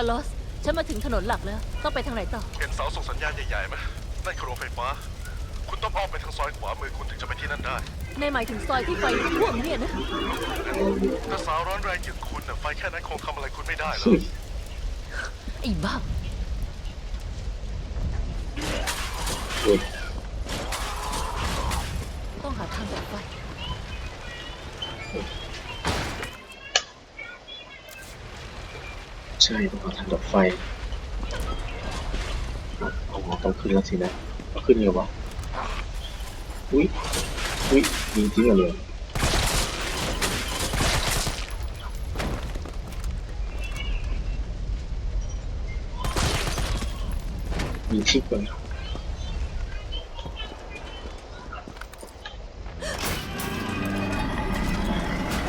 าร์ลอส ฉันมาถึงถนนหลักแล้ว ต้องไปทางไหนต่อ เห็นเสาส่งสัญญาณใหญ่ๆไหมนั่นคือโรงไฟฟ้า คุณต้องอ้อมไปทางซอยขวามือคุณถึงจะไปที่นั่นได้ ในหมายถึงซอยที่ไฟท่วมเนี่ยนะ แต่สาวร้อนแรงอย่างคุณน่ะไฟแค่นั้นคงทำอะไรคุณไม่ได้หรอกไอ้บ้าอุ๊ยต้องหาทางดับไฟ ใช่ต้องเอาทางดับไฟเอาหมอต้องขึ้นแล้วสินะเอาขึ้นเร็วะอุ้ยอุ้ยยิงจริงเหรอเลยยิงทิ้งไป